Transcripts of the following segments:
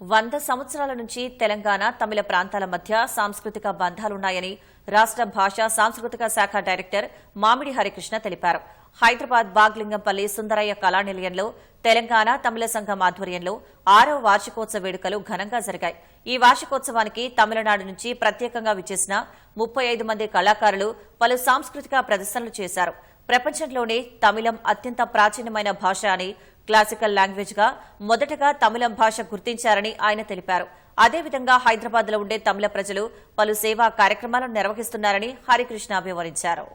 వంద సంవత్సరాల నుంచి తెలంగాణ తమిళ ప్రాంతాల మధ్య సాంస్కృతిక బంధాలున్నాయని రాష్ట భాష సాంస్కృతిక శాఖ డైరెక్టర్ మామిడి హరికృష్ణ తెలిపారు. హైదరాబాద్ బాగ్లింగంపల్లి సుందరయ్య కళానిలయంలో తెలంగాణ తమిళ సంఘం ఆధ్వర్యంలో ఆరో వార్షికోత్సవ వేడుకలు ఘనంగా జరిగాయి. ఈ వార్షికోత్సవానికి తమిళనాడు నుంచి ప్రత్యేకంగా విచ్చేసిన ముప్పై ఐదు మంది కళాకారులు పలు సాంస్కృతిక ప్రదర్శనలు చేశారు. ప్రపంచంలోనే తమిళం అత్యంత ప్రాచీనమైన భాష అని క్లాసికల్ లాంగ్వేజ్గా మొదటగా తమిళం భాష గుర్తించారని ఆయన తెలిపారు. అదేవిధంగా హైదరాబాద్లో ఉండే తమిళ ప్రజలు పలు సేవా కార్యక్రమాలను నిర్వహిస్తున్నారని హరికృష్ణ వివరించారు.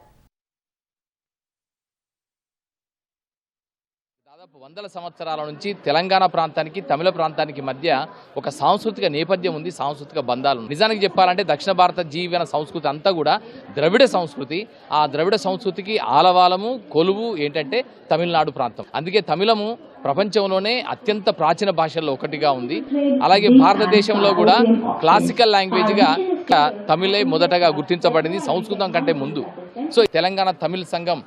దాదాపు వందల సంవత్సరాల నుంచి తెలంగాణ ప్రాంతానికి తమిళ ప్రాంతానికి మధ్య ఒక సాంస్కృతిక నేపథ్యం ఉంది సాంస్కృతిక బంధాలు నిజానికి చెప్పాలంటే దక్షిణ భారత జీవన సంస్కృతి అంతా కూడా ద్రవిడ సంస్కృతి. ఆ ద్రవిడ సంస్కృతికి ఆలవాలము కొలువు ఏంటంటే తమిళనాడు ప్రాంతం. అందుకే తమిళము ప్రపంచంలోనే అత్యంత ప్రాచీన భాషల్లో ఒకటిగా ఉంది. అలాగే భారతదేశంలో కూడా క్లాసికల్ లాంగ్వేజ్గా తమిళే మొదటగా గుర్తించబడింది సంస్కృతం కంటే ముందు. సో తెలంగాణ తమిళ సంఘం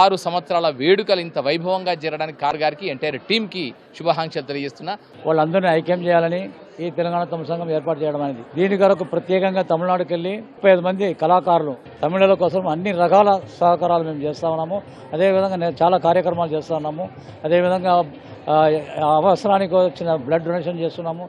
ఆరు సంవత్సరాల వేడుకలు ఇంత వైభవంగా జరగడానికి కార్ గారికి ఎంటైర్ టీంకి శుభాకాంక్షలు తెలియజేస్తున్నా. వాళ్ళందరినీ ఐక్యం చేయాలని ఈ తెలంగాణ తమ సంఘం ఏర్పాటు చేయడం అనేది. దీని కొరకు ప్రత్యేకంగా తమిళనాడుకి వెళ్ళి ముప్పై ఐదు మంది కళాకారులు తమిళల కోసం అన్ని రకాల సహకారాలు మేము చేస్తా ఉన్నాము. అదేవిధంగా నేను చాలా కార్యక్రమాలు చేస్తా ఉన్నాము. అదేవిధంగా అవసరానికి వచ్చిన బ్లడ్ డొనేషన్ చేస్తున్నాము.